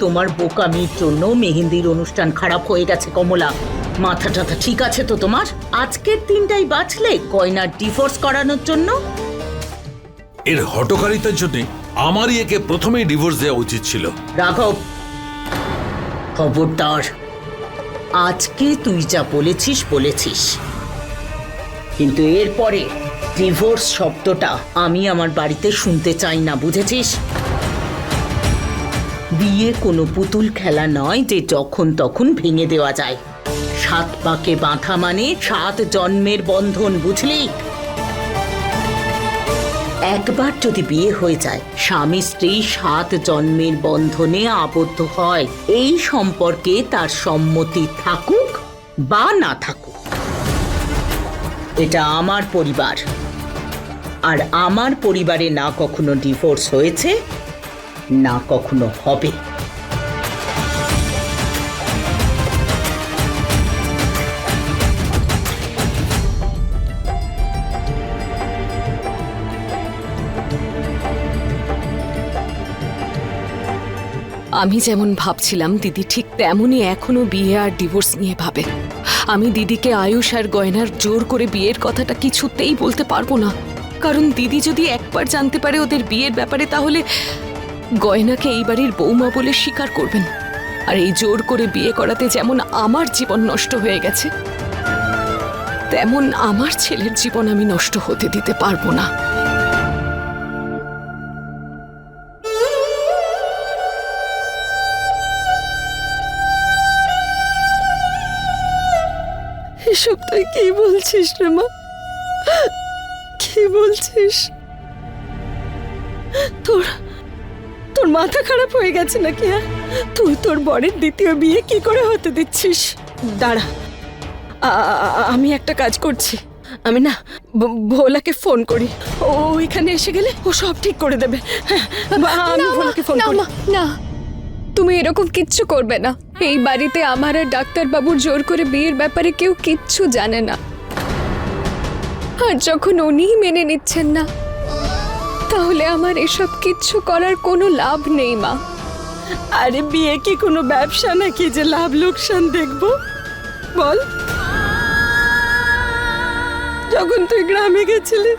তোমার বোকামির জন্য মেহেন্দির অনুষ্ঠান খারাপ হয়ে গেছে কমলা। মাথা টাথা ঠিক আছে তো তোমার? আজকের দিনটাই বাঁচলে গয়নার ডিভোর্স করানোর জন্য? এর হটকারিতার জন্য আমারই একে প্রথমেই ডিভোর্স দেওয়া উচিত ছিল। রাঘব খবরদার। আজকে তুই যা বলেছিস বলেছিস। কিন্তু এরপরে ডিভোর্স শব্দটা আমি আমার বাড়িতে শুনতে চাই না বুঝেছিস? বিয়ে কোনো পুতুল খেলা নয় যে যখন তখন ভেঙে দেওয়া যায়। সাত পাকে বাঁধা মানে সাত জন্মের বন্ধন, বুঝলি? একবার যদি বিয়ে হয়ে যায়, স্বামী স্ত্রী সাত জন্মের বন্ধনে আবদ্ধ হয়, এই সম্পর্কে তার সম্মতি থাকুক বা না থাকুক। এটা আমার পরিবার। আর আমার পরিবারে না কখনো ডিভোর্স হয়েছে? না কখনো হবে। আমি যেমন ভাবছিলাম দিদি ঠিক তেমনই এখনও বিয়ে আর ডিভোর্স নিয়ে ভাবে। আমি দিদিকে আয়ুষ আর গয়নার জোর করে বিয়ের কথাটা কিছুতেই বলতে পারব না। কারণ দিদি যদি একবার জানতে পারে ওদের বিয়ের ব্যাপারে তাহলে গয়নাকে এই বাড়ির বৌমা বলে স্বীকার করবেন। আর এই জোর করে বিয়ে করাতে যেমন আমার জীবন নষ্ট হয়ে গেছে, তেমন আমার ছেলের জীবন আমি নষ্ট হতে দিতে পারব না। এসব তুই কি বলছিস রে মা? কি বলছিস? তোর তোর মাথা খারাপ হয়ে গেছে নাকি হ্যাঁ? তুই তোর বরের দ্বিতীয় বিয়ে কি করে হতে দিচ্ছিস? দাঁড়া। আমি একটা কাজ করছি। আমি না ভোলাকে ফোন করি। ও এখানে এসে গেলে ও সব ঠিক করে দেবে। হ্যাঁ আমি ভোলাকে ফোন করি। না। তুমি এরকম কিচ্ছু করবে না। এই বাড়িতে আমার আর ডাক্তারবাবুর জোর করে বিয়ের ব্যাপারে কেউ কিচ্ছু জানে না। আর যখন উনিই মেনে নিচ্ছেন না তাহলে আমার এসব কিচ্ছু করার কোনো লাভ নেই, মা। আরে বিয়ে কি কোনো ব্যবসা নাকি যে লাভ লোকসান দেখব? বল। যখন তুই গ্রামে গেছিলি,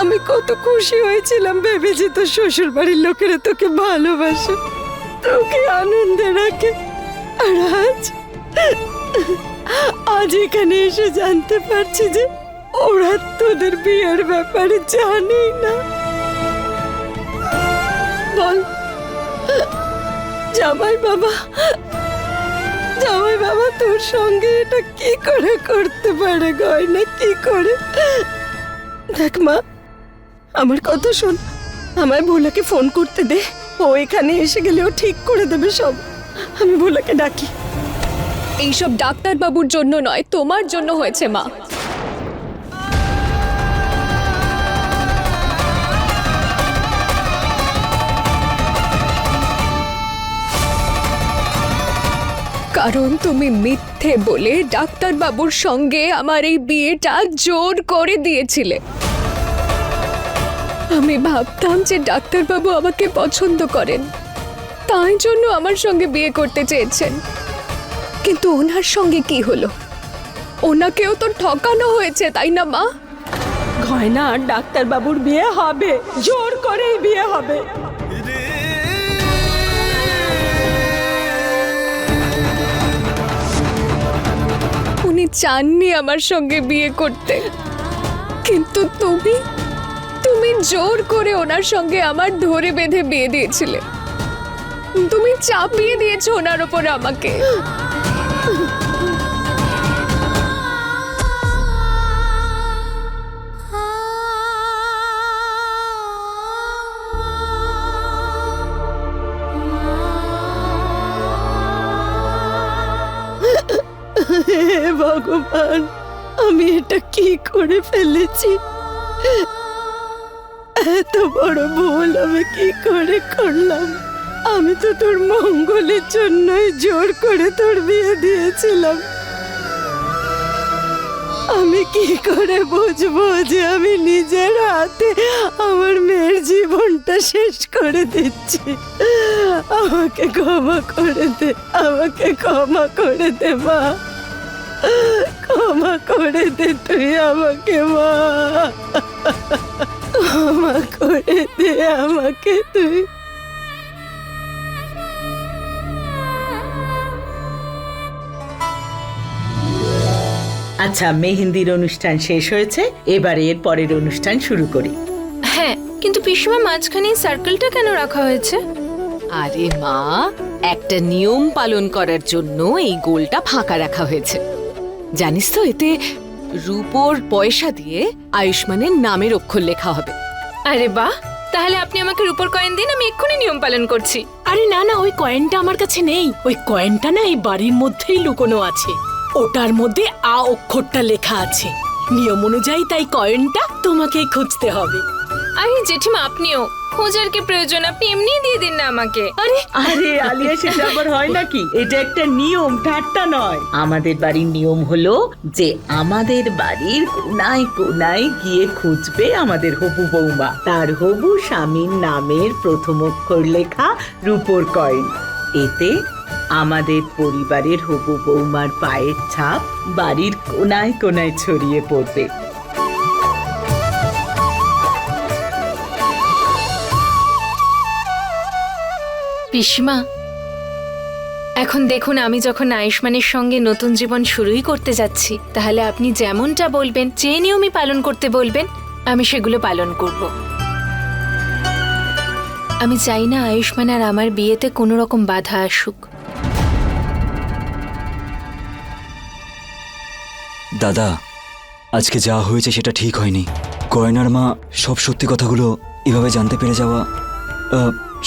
আমি কত খুশি হয়েছিলাম ভেবেছি তোর শ্বশুর বাড়ির লোকেরা তোকে ভালোবাসে, তোকে আনন্দে রাখে। আর আজ আজ এখানে এসে জানতে পারছি যে ওরা তোদের বিয়ের ব্যাপারে জানেই না। বল। জামাই বাবা জামাই বাবা তোর সঙ্গে এটা কি করে করতে পারে গয়না কি করে? দেখ মা, আমার কথা শোন। আমায় ভোলাকে ফোন করতে দে। ও এখানে এসে গেলে ও ঠিক করে দেবে সব। আমি ভোলাকে ডাকি। এইসব ডাক্তারবাবুর জন্য নয়, তোমার জন্য হয়েছে মা। কারণ তুমি মিথ্যে বলে ডাক্তারবাবুর সঙ্গে আমার এই বিয়েটা জোর করে দিয়েছিলে। আমি ভাবতাম যে ডাক্তারবাবু আমাকে পছন্দ করেন। তাই জন্য আমার সঙ্গে বিয়ে করতে চেয়েছেন। কিন্তু ওনার সঙ্গে কি হলো? ওনাকেও তো ঠকানো হয়েছে, তাই না মা? গয়না ডাক্তারবাবুর বিয়ে হবে, জোর করেই বিয়ে হবে। চাননি আমার সঙ্গে বিয়ে করতে। কিন্তু তুমি তুমি জোর করে ওনার সঙ্গে আমার ধরে বেঁধে বিয়ে দিয়েছিলে। তুমি চাপিয়ে দিয়েছ ওনার ওপর আমাকে। ভগবান, আমি এটা কি করে ফেলেছি? এত বড় ভুল আমি কি করে করলাম? আমি তো তোর মঙ্গলের জন্যই জোর করে তোর বিয়ে দিয়েছিলাম। আমি কি করে বুঝব যে আমি নিজের হাতে আমার মেয়ের জীবনটা শেষ করে দিচ্ছি? আমাকে ক্ষমা করে দে, আমাকে ক্ষমা করে দে, মা। ক্ষমা করে দে তুই আমাকে মা। ক্ষমা করে দে আমাকে তুই। আচ্ছা মেহেন্দির অনুষ্ঠান শেষ হয়েছে এবারে এর পরের অনুষ্ঠান শুরু করি। হ্যাঁ কিন্তু পিসমা মাঝখানে সার্কেলটা কেন রাখা হয়েছে? আরে মা একটা নিয়ম পালন করার জন্য এই গোলটা ফাঁকা রাখা হয়েছে। জানিস তো এতে রূপোর পয়সা দিয়ে আয়ুষ্মানের নামের অক্ষর লেখা হবে। আরে বাহ তাহলে আপনি আমাকে রূপর কয়েন দিন আমি এক্ষুনি নিয়ম পালন করছি। আরে না না ওই কয়েনটা আমার কাছে নেই। ওই কয়েনটা না এই বাড়ির মধ্যেই লুকোনো আছে। ওটার মধ্যে আ অক্ষরটা লেখা আছে। নিয়ম অনুযায়ী তাই কয়েনটা তোমাকেই খুঁজতে হবে। আরে জেঠিমা আপনিও। খোঁজার কি প্রয়োজন? আপনি এমনিই দিয়ে দিন না আমাকে। আরে আরে আলিয়া সেটা আবার হয় নাকি? এটা একটা নিয়ম ঠাট্টা নয়। আমাদের বাড়ির নিয়ম হলো যে আমাদের বাড়ির কোনায় কোনায় গিয়ে খুঁজবে আমাদের হবু বৌমা। তার হবু স্বামীর নামের প্রথম অক্ষর লেখা রূপোর কয়েন। এতে আমাদের পরিবারের হবু বৌমার পায়ের ছাপ বাড়ির কোনায় কোনায় ছড়িয়ে পড়বে। পিসমা, এখন দেখুন আমি যখন আয়ুষ্মানের সঙ্গে নতুন জীবন শুরুই করতে যাচ্ছি, তাহলে আপনি যেমনটা বলবেন, যে নিয়মই পালন করতে বলবেন, আমি সেগুলো পালন করব। আমি চাই না আয়ুষ্মান আর আমার বিয়েতে কোনো রকম বাধা আসুক। দাদা, আজকে যা হয়েছে সেটা ঠিক হয়নি। গয়নার মা সব সত্যি কথাগুলো এভাবে জানতে পেরে যাওয়া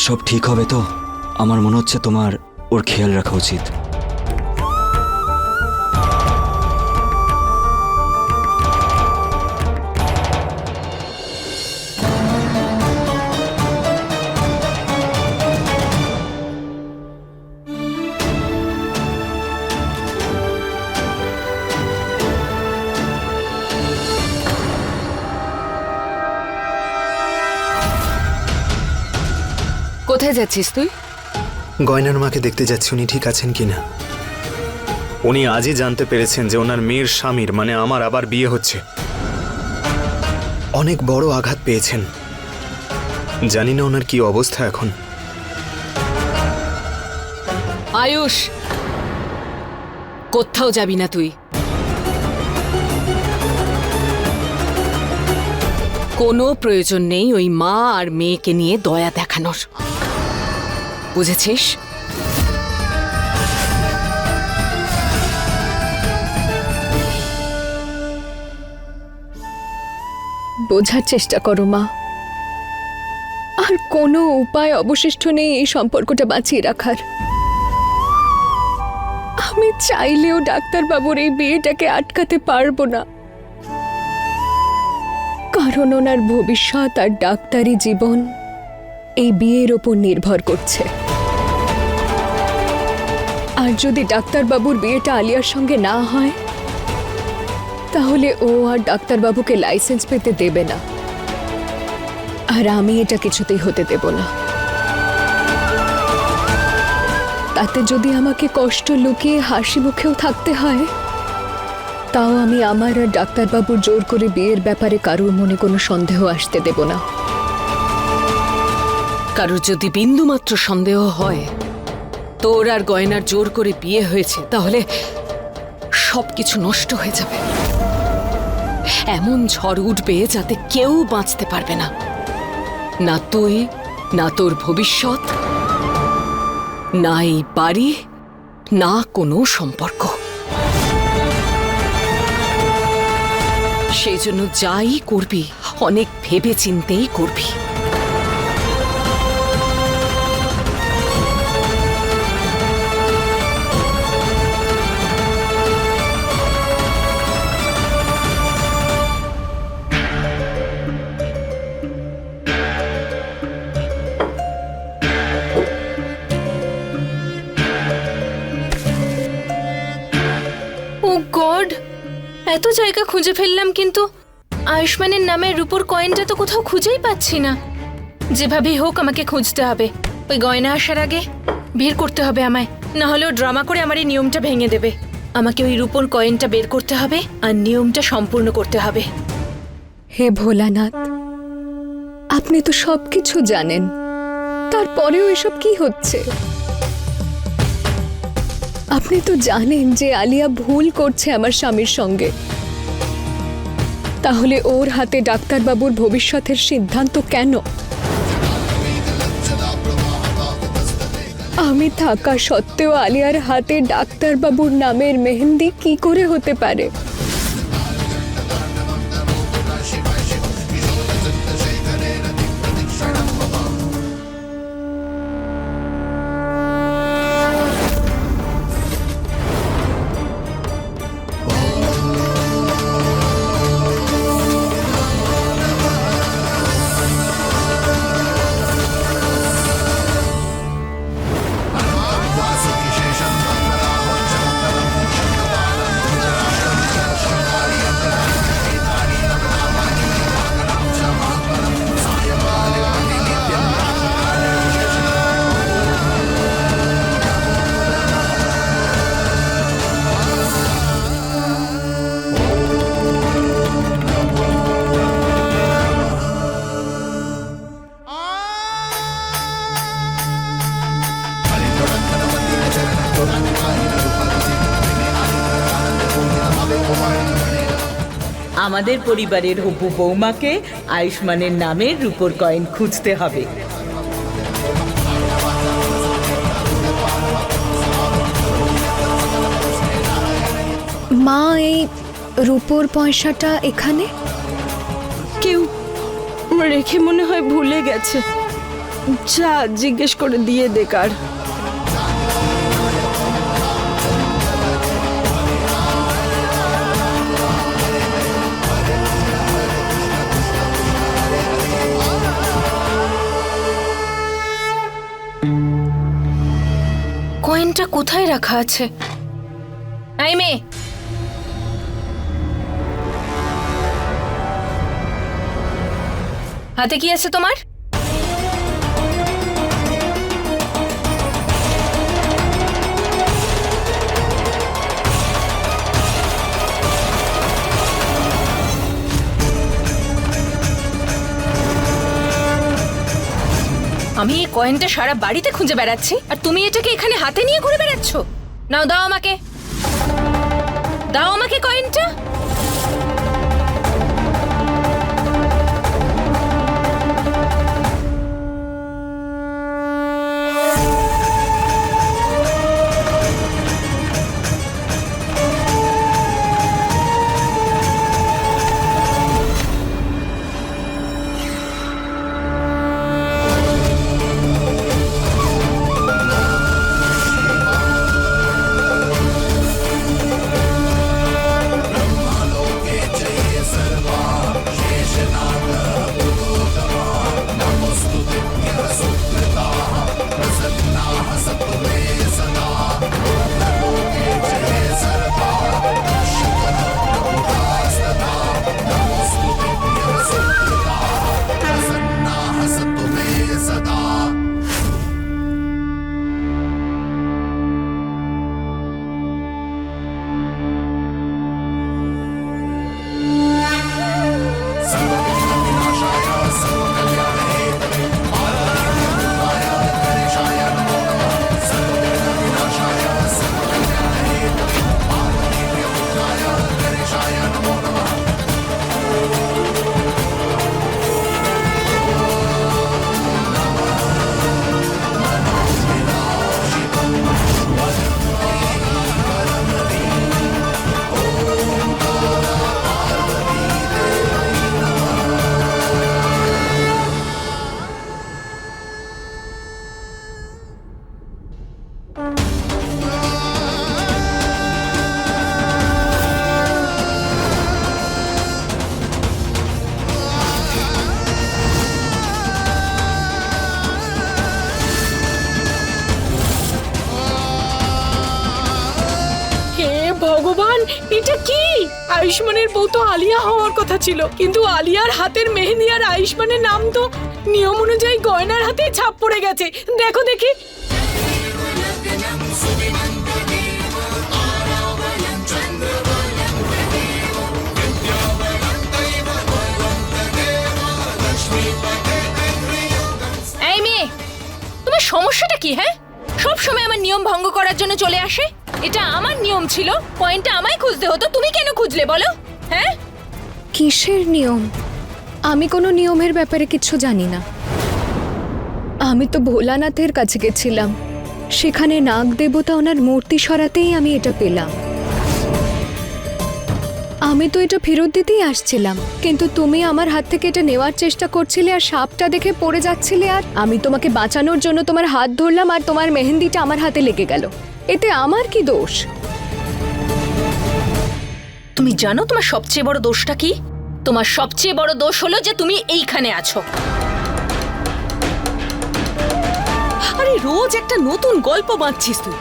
সব ঠিক হবে তো? আমার মনে হচ্ছে তোমার ওর খেয়াল রাখা উচিত। কোথায় যাচ্ছিস তুই? গয়নার মাকে দেখতে যাচ্ছি, উনি ঠিক আছেন কিনা? উনি আজই জানতে পেরেছেন যে ওনার মেয়ের স্বামীর মানে আমার আবার বিয়ে হচ্ছে। অনেক বড় আঘাত পেয়েছেন। জানি না ওনার কি অবস্থা এখন। আয়ুষ, কোথাও যাবি না তুই। কোনো প্রয়োজন নেই ওই মা আর মেয়েকে নিয়ে দয়া দেখানোর। বুঝেছিস? বোঝার চেষ্টা করো, মা। আর কোনো উপায় অবশিষ্ট নেই এই সম্পর্কটা বাঁচিয়ে রাখার। আমি চাইলেও ডাক্তারবাবুর এই বিয়েটাকে আটকাতে পারব না। কারণ ওনার ভবিষ্যৎ আর ডাক্তারি জীবন এই বিয়ের ওপর নির্ভর করছে। আর যদি ডাক্তারবাবুর বিয়েটা আলিয়ার সঙ্গে না হয়, তাহলে ও আর ডাক্তারবাবুকে লাইসেন্স পেতে দেবে না। আর আমি এটা কিছুতেই হতে দেব না। তাতে যদি আমাকে কষ্ট লুকিয়ে হাসি মুখেও থাকতে হয়, তাও আমি আমার আর ডাক্তারবাবুর জোর করে বিয়ের ব্যাপারে কারোর মনে কোনো সন্দেহ আসতে দেব না। কারোর যদি বিন্দুমাত্র সন্দেহ হয়, তোর আর গয়নার জোর করে বিয়ে হয়েছে, তাহলে সবকিছু নষ্ট হয়ে যাবে। এমন ঝড় উঠবে যাতে কেউ বাঁচতে পারবে না। না তুই, না তোর ভবিষ্যৎ, না এই বাড়ি, না কোনো সম্পর্ক। সেই জন্য যাই করবি, অনেক ভেবে চিন্তেই করবি। জায়গা খুঁজে ফেললাম কিন্তু আয়ুষ্মানের নামের রূপোর কয়েনটা তো কোথাও খুঁজেই পাচ্ছি না। যেভাবেই হোক আমাকে খুঁজতে হবে। ওই গয়না আসার আগে বের করতে হবে আমায়। না হলেও ড্রামা করে আমার এই নিয়মটা ভেঙে দেবে। আমাকে ওই রূপোর কয়েনটা বের করতে হবে আর নিয়মটা সম্পূর্ণ করতে হবে। হে ভোলানাথ, আপনি তো সবকিছু জানেন। তারপরেও এসব কি হচ্ছে? আপনি তো জানেন যে আলিয়া ভুল করছে আমার স্বামীর সঙ্গে। তাহলে ওর হাতে ডাক্তারবাবুর ভবিষ্যতের সিদ্ধান্ত কেন? আমি থাকা সত্ত্বেও আলিয়ার হাতে ডাক্তারবাবুর নামের মেহেন্দি কি করে হতে পারে? আমাদের পরিবারের হপু বৌমাকে আয়ুষ্মানের নামের রূপোর কয়েন খুঁজতে হবে। মা এই রূপোর পয়সাটা এখানে? কেউ রেখে মনে হয় ভুলে গেছে। যা জিজ্ঞেস করে দিয়ে দেকার কয়েনটা কোথায় রাখা আছে? আই হাতে কি আছে তোমার? আমি এই কয়েনটা সারা বাড়িতে খুঁজে বেড়াচ্ছি। আর তুমি এটাকে এখানে হাতে নিয়ে ঘুরে বেড়াচ্ছ? নাও, দাও আমাকে। দাও আমাকে কয়েনটা। এটা কি? আয়ুষ্মানের বউ তো আলিয়া হওয়ার কথা ছিল। কিন্তু আলিয়ার হাতের মেহেন্দি আর আয়ুষ্মানের নাম তো নিয়ম অনুযায়ী গয়নার হাতে ছাপ পড়ে গেছে। দেখো দেখি। এই মেয়ে, তোমার সমস্যাটা কি হ্যাঁ? সব সময় আমার নিয়ম ভঙ্গ করার জন্য চলে আসে? এটা আমার নিয়ম ছিল। পয়েন্টটা আমায় খুঁজতে হতো। তুমি কেন খুঁজলে বলো? হ্যাঁ? কিসের নিয়ম? আমি কোনো নিয়মের ব্যাপারে কিছু জানি না। আমি তো ভোলানাথের কাছে গেছিলাম। সেখানে নাগ দেবতা ওনার মূর্তি সরাতেই আমি এটা পেলাম। আমি তো এটা ফেরত দিতেই আসছিলাম। কিন্তু তুমি আমার হাত থেকে এটা নেওয়ার চেষ্টা করছিলে আর সাপটা দেখে পড়ে যাচ্ছিলে আর আমি তোমাকে বাঁচানোর জন্য তোমার হাত ধরলাম আর তোমার মেহেন্দিটা আমার হাতে লেগে গেল। এতে আমার কি দোষ? তুমি জানো তোমার সবচেয়ে বড় দোষটা কি? তোমার সবচেয়ে বড় দোষ হলো যে তুমি এইখানে আছো। আরে রোজ একটা নতুন গল্প বাঁধছিস তুই।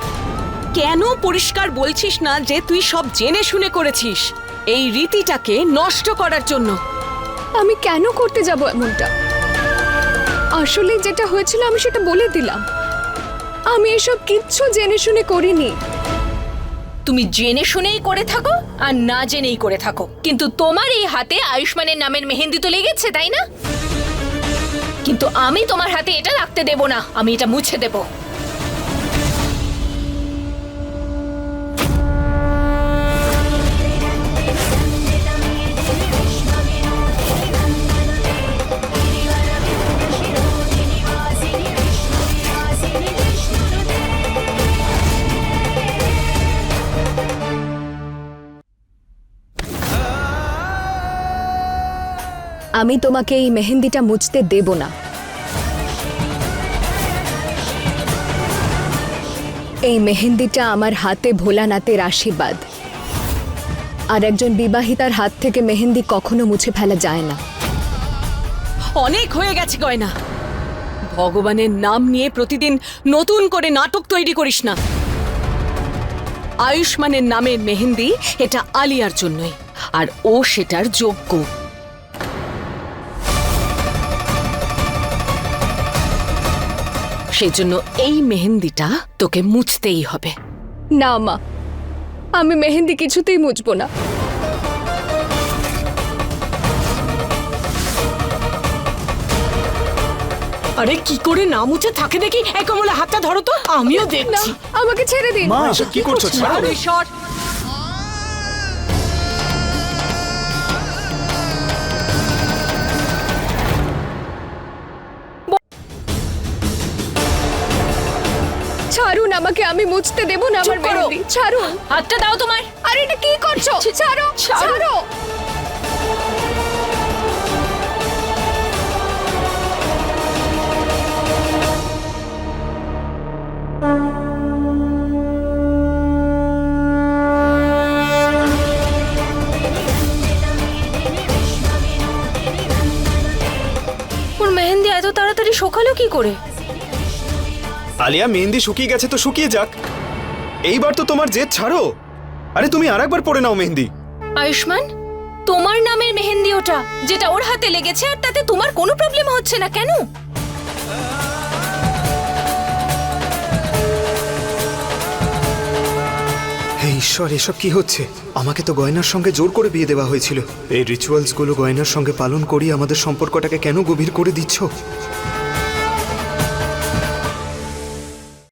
কেন পরিষ্কার বলছিস না যে তুই সব জেনে শুনে করেছিস? এই রীতিটাকে নষ্ট করার জন্য। আমি কেন করতে যাব এমনটা? আসলে যেটা হয়েছিল আমি সেটা বলে দিলাম। আমি এসব কিচ্ছু জেনে শুনে করিনি। তুমি জেনে শুনেই করে থাকো আর না জেনেই করে থাকো। কিন্তু তোমার এই হাতে আয়ুষ্মানের নামের মেহেন্দি তো লেগেছে, তাই না? কিন্তু আমি তোমার হাতে এটা রাখতে দেব না, আমি এটা মুছে দেব। আমি তোমাকে এই মেহেন্দিটা মুছতে দেব না। এই মেহেন্দিটা আমার হাতে ভোলানাথের আশীর্বাদ। আর একজন বিবাহিতার হাত থেকে মেহেন্দি কখনো মুছে ফেলা যায় না। অনেক হয়ে গেছে, গয়না। ভগবানের নাম নিয়ে প্রতিদিন নতুন করে নাটক তৈরি করিস না। আয়ুষ্মানের নামের মেহেন্দি, এটা আলিয়ার জন্যই। আর ও সেটার যোগ্য। সেজন্য এই মেহেন্দিটা তোকে মুছতেই হবে। না মা। আমি মেহেন্দি কিছুতেই মুছবো না। আরে কি করে না মুছে? থাকে দেখি এক কমলা হাতটা ধরো তো। আমিও না দেখছি। আমাকে ছেড়ে দিন। মা এসব কি করছ? ছাড়ো। আরে সর। ছাড়ুন আমাকে আমি মুছতে দেব না আমার করো। ছাড়ুন। হাতটা দাও তোমার। আরে এটা কি করছ? ছাড়ো ছাড়ো। ওর মেহেন্দি এত তাড়াতাড়ি সকালেও কি করে? আলিয়া মেহেন্দি শুকিয়ে গেছে তো শুকিয়ে যাক। এইবার তো তোমার জেদ ছাড়ো। আরে তুমি আরেকবার পরে নাও মেহেন্দি। আয়ুষ্মান তোমার নামের মেহেন্দি ওটা যেটা ওর হাতে লেগেছে আর তাতে তোমার কোনো প্রবলেম হচ্ছে না কেন? হে ঈশ্বর এসব কি হচ্ছে? আমাকে তো গয়নার সঙ্গে জোর করে বিয়ে দেওয়া হয়েছিল। এই রিচুয়ালসগুলো গয়নার সঙ্গে পালন করিয়ে আমাদের সম্পর্কটাকে কেন গভীর করে দিচ্ছ?